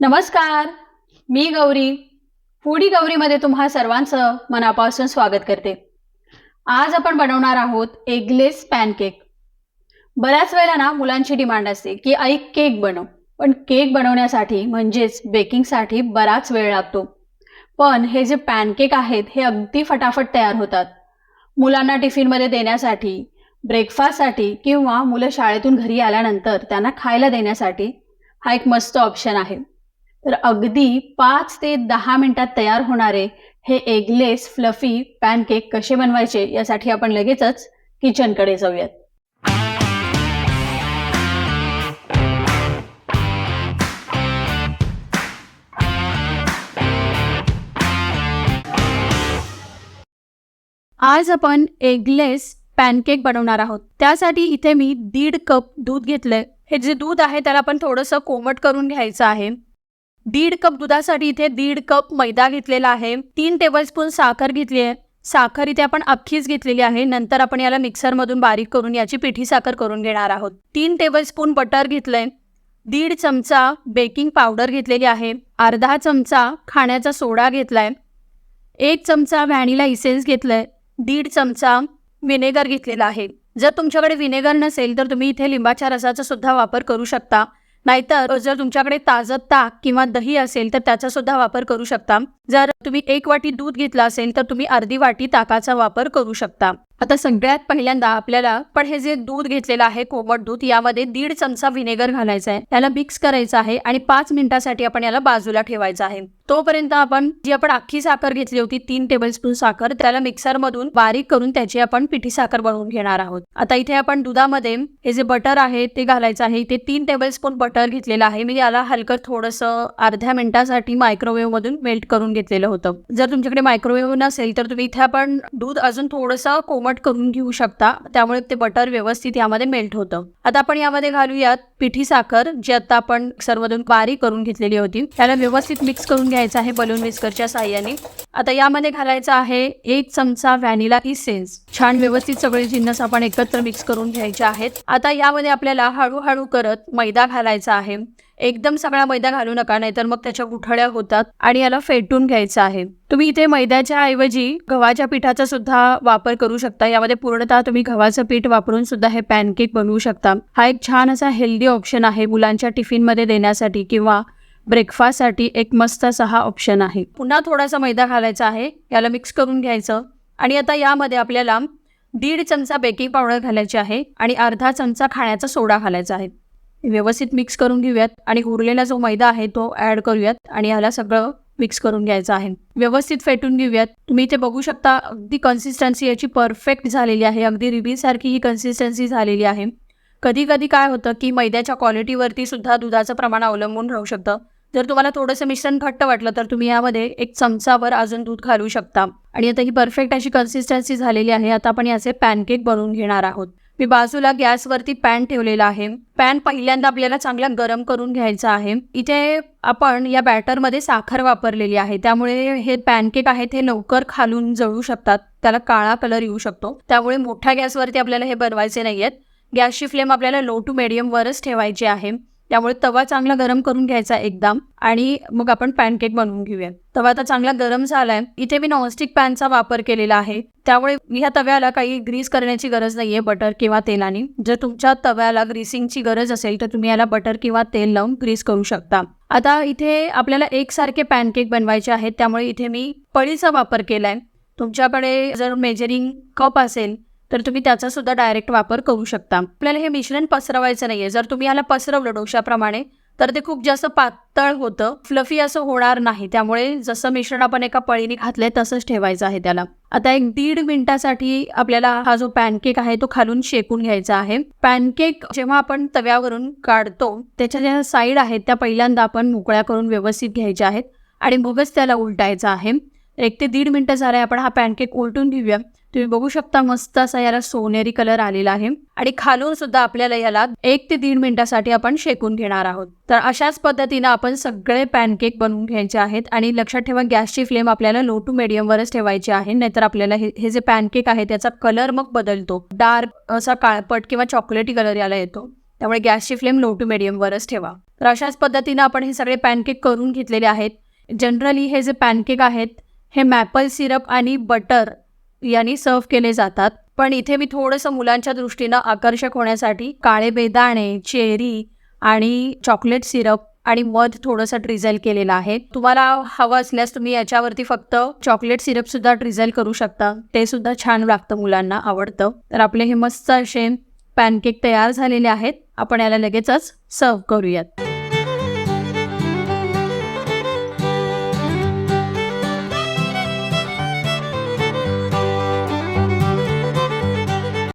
नमस्कार मी गौरी. फूडी गौरीमध्ये तुम्हा सर्वांचं मनापासून स्वागत करते. आज आपण बनवणार आहोत एगलेस पॅनकेक बऱ्याच वेळेला ना मुलांची डिमांड असते की आई केक बनव. पण केक बनवण्यासाठी म्हणजेच बेकिंगसाठी बराच वेळ लागतो. पण हे जे पॅनकेक आहेत हे अगदी फटाफट तयार होतात. मुलांना टिफिनमध्ये देण्यासाठी ब्रेकफास्टसाठी किंवा मुलं शाळेतून घरी आल्यानंतर त्यांना खायला देण्यासाठी हा एक मस्त ऑप्शन आहे. तर अगदी पाच ते दहा मिनिटात तयार होणारे हे एगलेस फ्लफी पॅनकेक कसे बनवायचे यासाठी आपण लगेचच किचनकडे जाऊयात. आज आपण एगलेस पॅनकेक बनवणार आहोत. त्यासाठी इथे मी दीड कप दूध घेतलंय. हे जे दूध आहे त्याला आपण थोडंसं कोमट करून घ्यायचं आहे. दीड कप दुधासाठी इथे दीड कप मैदा घेतलेला आहे. तीन टेबलस्पून साखर घेतली आहे. साखर इथे आपण अख्खीच घेतलेली आहे. नंतर आपण याला मिक्सरमधून बारीक करून याची पिठी साखर करून घेणार आहोत. तीन टेबलस्पून बटर घेतलंय. दीड चमचा बेकिंग पावडर घेतलेली आहे. अर्धा चमचा खाण्याचा सोडा घेतलाय. एक चमचा व्हॅनिला इसेन्स घेतलाय. दीड चमचा व्हिनेगर घेतलेला आहे. जर तुमच्याकडे व्हिनेगर नसेल तर तुम्ही इथे लिंबाच्या रसाचा सुद्धा वापर करू शकता. नाहीतर जर तुमच्याकडे ताजं ताक किंवा दही असेल तर त्याचा सुद्धा वापर करू शकता. जर तुम्ही एक वाटी दूध घेतला असेल तर तुम्ही अर्धी वाटी ताकाचा वापर करू शकता. आता सगळ्यात पहिल्यांदा आपल्याला पण हे जे दूध घेतलेलं आहे कोमट दूध. यामध्ये दीड चमचा व्हिनेगर घालायचा आहे. त्याला मिक्स करायचं आहे आणि पाच मिनिटासाठी आपण याला बाजूला ठेवायचं आहे. तोपर्यंत आपण जी आपण अख्खी साखर घेतली होती तीन टेबलस्पून साखर त्याला मिक्सरमधून बारीक करून त्याची आपण पिठी साखर बनवून घेणार आहोत. आता इथे आपण दुधामध्ये हे जे बटर आहे ते घालायचं आहे. इथे तीन टेबलस्पून बटर घेतलेलं आहे. मी याला हलकं थोडंसं अर्ध्या मिनिटासाठी मायक्रोवेव्ह मधून मेल्ट करून घेतलेलं होतं. जर तुमच्याकडे मायक्रोवेव्ह नसेल तर तुम्ही इथे आपण दूध अजून थोडंसं कोमट करून घेऊ शकता. त्यामुळे ते बटर व्यवस्थित यामध्ये मेल्ट होतं. आता आपण यामध्ये घालूयात पिठी साखर जी आता आपण मिक्सरमधून बारीक करून घेतलेली होती. त्याला व्यवस्थित मिक्स करून घ्यायचं आहे बलून विस्करच्या साह्याने. आता यामध्ये घालायचं आहे एक चमचा व्हॅनिला इसेन्स छान व्यवस्थित सगळे जिन्नस आपण एकत्र मिक्स करून घ्यायचे आहेत. आता यामध्ये आपल्याला हळूहळू करत मैदा घालायचा आहे. एकदम सगळा मैदा घालू नका नाहीतर मग त्याच्या गुठळ्या होतात आणि याला फेटून घ्यायचं आहे. तुम्ही इथे मैद्याच्या ऐवजी गव्हाच्या पिठाचा सुद्धा वापर करू शकता. यामध्ये पूर्णतः तुम्ही गव्हाचं पीठ वापरून सुद्धा हे पॅनकेक बनवू शकता. हा एक छान असा हेल्दी ऑप्शन आहे मुलांच्या टिफिनमध्ये देण्यासाठी किंवा ब्रेकफास्टसाठी एक मस्त असा हा ऑप्शन आहे. पुन्हा थोडासा मैदा घालायचा आहे याला मिक्स करून घ्यायचं. आणि आता यामध्ये आपल्याला दीड चमचा बेकिंग पावडर घालायची आहे आणि अर्धा चमचा खाण्याचा सोडा घालायचा आहे. व्यवस्थित मिक्स करून घेऊयात आणि उरलेला जो मैदा आहे तो ॲड करूयात आणि ह्याला सगळं मिक्स करून घ्यायचं आहे. व्यवस्थित फेटून घेऊयात. तुम्ही इथे बघू शकता अगदी कन्सिस्टन्सी याची परफेक्ट झालेली आहे. अगदी रिबीसारखी ही कन्सिस्टन्सी झालेली आहे. कधी कधी काय होतं की मैद्याच्या क्वालिटीवरती सुद्धा दुधाचं प्रमाण अवलंबून राहू शकतं. जर तुम्हाला थोडंसं मिश्रण घट्ट वाटलं तर तुम्ही यामध्ये एक चमचावर अजून दूध घालू शकता. आणि आता ही परफेक्ट अशी कन्सिस्टन्सी झालेली आहे. आता आपण याचे पॅनकेक बनवून घेणार आहोत. मी बाजूला गॅसवरती पॅन ठेवलेला आहे. पॅन पहिल्यांदा आपल्याला चांगला गरम करून घ्यायचा आहे. इथे आपण या बॅटरमध्ये साखर वापरलेली आहे. त्यामुळे हे पॅनकेक आहेत हे लवकर खालून जळू शकतात. त्याला काळा कलर येऊ शकतो. त्यामुळे मोठ्या गॅसवरती आपल्याला हे बनवायचे नाही आहेत गॅसची फ्लेम आपल्याला लो टू मिडियमवरच ठेवायची आहे. त्यामुळे तवा चांगला गरम करून घ्यायचा एकदम. आणि मग आपण पॅनकेक बनवून घेऊया. तवा आता चांगला गरम झालाय. इथे मी नॉनस्टिक पॅनचा वापर केलेला आहे. त्यामुळे ह्या तव्याला काही ग्रीस करण्याची गरज नाहीये बटर किंवा तेलाने. जर तुमच्या तव्याला ग्रीसिंगची गरज असेल तर तुम्ही याला बटर किंवा तेल लावून ग्रीस करू शकता. आता इथे आपल्याला एकसारखे पॅनकेक बनवायचे आहेत. त्यामुळे इथे मी पळीचा वापर केलाय. तुमच्याकडे जर मेजरिंग कप असेल तर तुम्ही त्याचा सुद्धा डायरेक्ट वापर करू शकता. आपल्याला हे मिश्रण पसरवायचं नाहीये. जर तुम्ही याला पसरवलं डोशाप्रमाणे तर ते खूप जास्त पातळ होतं. फ्लफी असं होणार नाही. त्यामुळे जसं मिश्रण आपण एका पळीने घातलंय तसंच ठेवायचं आहे त्याला. आता एक दीड मिनिटासाठी आपल्याला हा जो पॅनकेक आहे तो खालून शेकून घ्यायचा आहे. पॅनकेक जेव्हा आपण तव्यावरून काढतो त्याच्या ज्या साईड आहेत त्या पहिल्यांदा आपण मोकळ्या करून व्यवस्थित घ्यायच्या आहेत. आणि मगच त्याला उलटायचं आहे. एक ते दीड मिनटं झाले आपण हा पॅनकेक उलटून घेऊया. तुम्ही बघू शकता मस्त असा याला सोनेरी कलर आलेला आहे. आणि खालून सुद्धा आपल्याला याला एक ते दीड मिनिटासाठी आपण शेकून घेणार आहोत. तर अशाच पद्धतीनं आपण सगळे पॅनकेक बनवून घ्यायचे आहेत आणि लक्षात ठेवा गॅसची फ्लेम आपल्याला लो टू मिडियमवरच ठेवायची आहे. नाहीतर आपल्याला हे हे जे पॅनकेक आहे त्याचा कलर मग बदलतो. डार्क असा काळपट किंवा चॉकलेटी कलर याला येतो. त्यामुळे गॅसची फ्लेम लो टू मिडियमवरच ठेवा. तर अशाच पद्धतीनं आपण हे सगळे पॅनकेक करून घेतलेले आहेत. जनरली हे जे पॅनकेक आहेत हे मॅपल सिरप आणि बटर यांनी सर्व केले जातात. पण इथे मी थोडंसं मुलांच्या दृष्टीनं आकर्षक होण्यासाठी काळे बेदाणे चेरी आणि चॉकलेट सिरप आणि मध थोडंसं ट्रिझल केलेलं आहे. तुम्हाला हवं असल्यास तुम्ही याच्यावरती फक्त चॉकलेट सिरप सुद्धा ट्रिझल करू शकता. ते सुद्धा छान लागतं मुलांना आवडतं. तर आपले हे मस्त असे पॅनकेक तयार झालेले आहेत. आपण याला लगेचच सर्व करूयात.